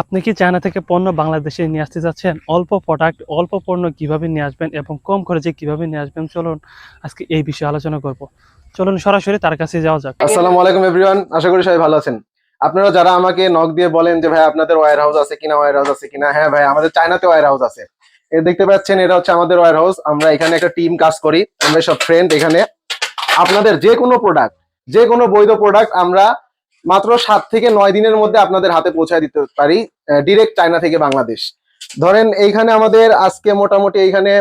আপনি কি চায়না থেকে পণ্য বাংলাদেশে নিয়ে আসতে যাচ্ছেন অল্প প্রোডাক্ট অল্প পণ্য কীভাবে নিয়ে আসবেন এবং কম খরচে কীভাবে নিয়ে আসবেন? চলুন আজকে এই বিষয়ে আলোচনা করব। চলুন সরাসরি তার কাছে যাওয়া যাক। আসসালামু আলাইকুম এভরিওয়ান আশা করি সবাই ভালো আছেন। আপনারা যারা আমাকে নক দিয়ে বলেন যে, ভাই, আপনাদের ওয়্যার হাউস আছে কিনা ওয়্যার হাউস আছে কিনা? হ্যাঁ ভাই, আমাদের চায়নাতে ওয়ার হাউস আছে। এ, দেখতে পাচ্ছেন, এটা হচ্ছে আমাদের ওয়্যার হাউস আমরা এখানে একটা টিম কাজ করি। আমরা সব ফ্রেন্ড এখানে। আপনাদের যে কোনো প্রোডাক্ট যে কোনো বৈধ প্রোডাক্ট আমরা মাত্র সাত থেকে নয় দিনের মধ্যে আপনাদের হাতে পৌঁছায় দিতে পারি ডিরেক্ট চায়না থেকে বাংলাদেশ। ধরেন এইখানে আমাদের আজকে মোটামুটি এইখানে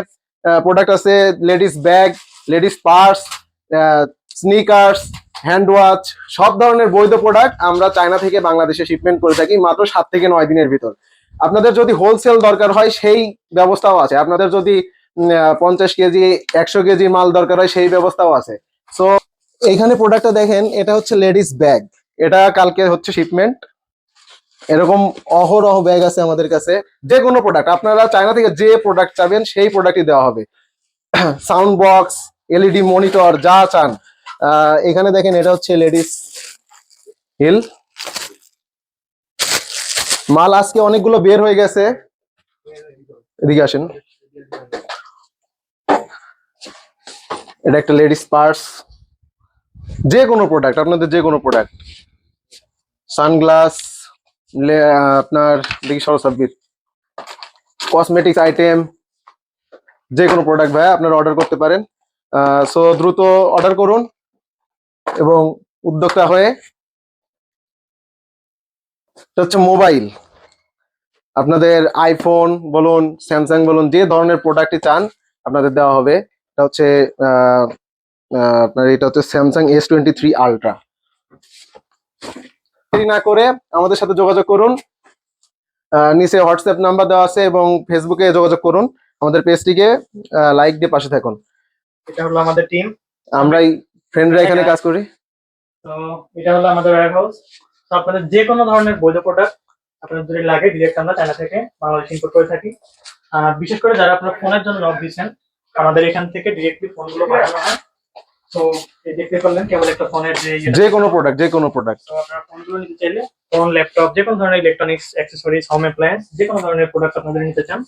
প্রোডাক্ট আছে ladies bag, ladies purse sneakers hand watch সব ধরনের বৈধ প্রোডাক্ট আমরা চায়না থেকে বাংলাদেশে শিপমেন্ট করে থাকি মাত্র সাত থেকে নয় দিনের ভিতর। আপনাদের যদি হোলসেল দরকার হয়, সেই ব্যবস্থাও আছে। আপনাদের যদি পঞ্চাশ কেজি, একশো কেজি মাল দরকার হয়, সেই ব্যবস্থাও আছে। সো এইখানে প্রোডাক্টটা দেখেন, এটা হচ্ছে লেডিস ব্যাগ। এটা কালকে হচ্ছে শিপমেন্ট এরকম অহরহ ব্যাগ আছে আমাদের কাছে। যে কোনো প্রোডাক্ট আপনারা চায়না থেকে যে প্রোডাক্ট চাবেন, সেই প্রোডাক্টই দেওয়া হবে। সাউন্ড বক্স এলইডি মনিটর যা চান। এখানে দেখেন এটা হচ্ছে লেডিস হিল মাল আজকে অনেকগুলো বের হয়ে গেছে। এদিকে আসেন। এটা একটা লেডিস পার্স যে কোনো প্রোডাক্ট আপনাদের যে কোনো প্রোডাক্ট সানগ্লাস আপনার, দেখি সরসাব্বির কসমেটিক্স আইটেম যে কোনো প্রোডাক্ট ভাই আপনারা অর্ডার করতে পারেন। সো দ্রুত অর্ডার করুন এবং উদ্যোক্তা হয়ে এটা হচ্ছে মোবাইল আপনাদের আইফোন বলুন স্যামসাং বলুন, যে ধরনের প্রোডাক্টই চান, আপনাদের দেওয়া হবে। এটা হচ্ছে আপনার এটা হচ্ছে Samsung S twenty three ultra দেরি না করে আমাদের সাথে যোগাযোগ করুন। নিচে হোয়াটসঅ্যাপ নাম্বার দেওয়া আছে এবং ফেসবুকে যোগাযোগ করুন। আমাদের পেজটিকে লাইক দিয়ে পাশে থাকুন। এটা হলো আমাদের টিম আমরাই ফ্রেন্ডরা এখানে কাজ করি। তো এটা হলো আমাদের ওয়্যার হাউস তো আপনাদের যে কোনো ধরনের বৈধ প্রোডাক্ট আপনাদের যদি লাগে ডিরেক্ট আমরা চায়না থেকে বাংলাদেশ ইম্পোর্ট করে থাকি। বিশেষ করে যারা আপনার ফোনের জন্য লক দিচ্ছেন আমাদের এখান থেকে ডিরেক্টলি ফোনগুলো পাঠানো হয়। তো এই দেখতে পারলেন কেবল একটা ফোনের যে যে কোনো প্রোডাক্ট যে কোনো প্রোডাক্ট তো আপনারা ফোনগুলো নিতে চাইলে ফোন ল্যাপটপ যে কোনো ধরনের ইলেকট্রনিক্স অ্যাক্সেসরিজ হোম অ্যাপ্লায়েন্স যে কোনো ধরনের প্রোডাক্ট আপনাদের নিতে চান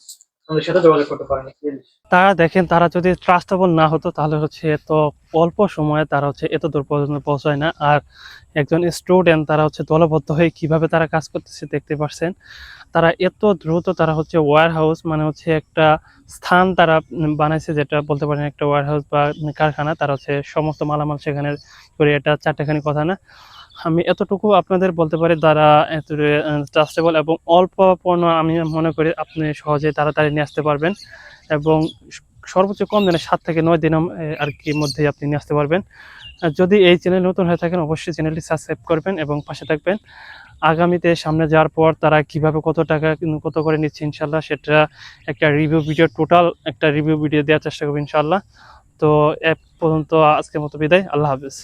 আমাদের সাথে যোগাযোগ করতে পারেন। তারা দেখেন তারা যদি ট্রাস্টেবল না হতো তাহলে হচ্ছে এত অল্প সময়ে তারা হচ্ছে এত দূর পর্যন্ত পৌঁছায় না। আর একজন স্টুডেন্ট তারা হচ্ছে দলবদ্ধ হয়ে কীভাবে তারা কাজ করতেছে দেখতে পাচ্ছেন তারা এত দ্রুত তারা হচ্ছে ওয়্যার হাউস মানে হচ্ছে একটা স্থান তারা বানাইছে যেটা বলতে পারেন একটা ওয়্যার হাউস বা কারখানা, তারা হচ্ছে সমস্ত মালামাল সেখানে করে এটা চারটেখানি কথা না। আমি এতটুকু আপনাদের বলতে পারি, তারা ট্রাস্টেবল এবং অল্প পণ্য আমি মনে করি আপনি সহজে তাড়াতাড়ি নিয়ে আসতে পারবেন। এবং সর্বোচ্চ কম দিনে সাত থেকে নয় দিন আর কি মধ্যে আপনি নিয়ে আসতে পারবেন। যদি এই চ্যানেল নতুন হয়ে থাকেন, অবশ্যই চ্যানেলটি সাবস্ক্রাইব করবেন এবং পাশে থাকবেন। আগামীতে সামনে যাওয়ার পর তারা কীভাবে কত টাকা কত করে নিচ্ছে ইনশাল্লাহ সেটা একটা রিভিউ ভিডিও টোটাল একটা রিভিউ ভিডিও দেওয়ার চেষ্টা করব ইনশাল্লাহ তো এ পর্যন্ত আজকের মতো বিদায়, আল্লাহ হাফিজ।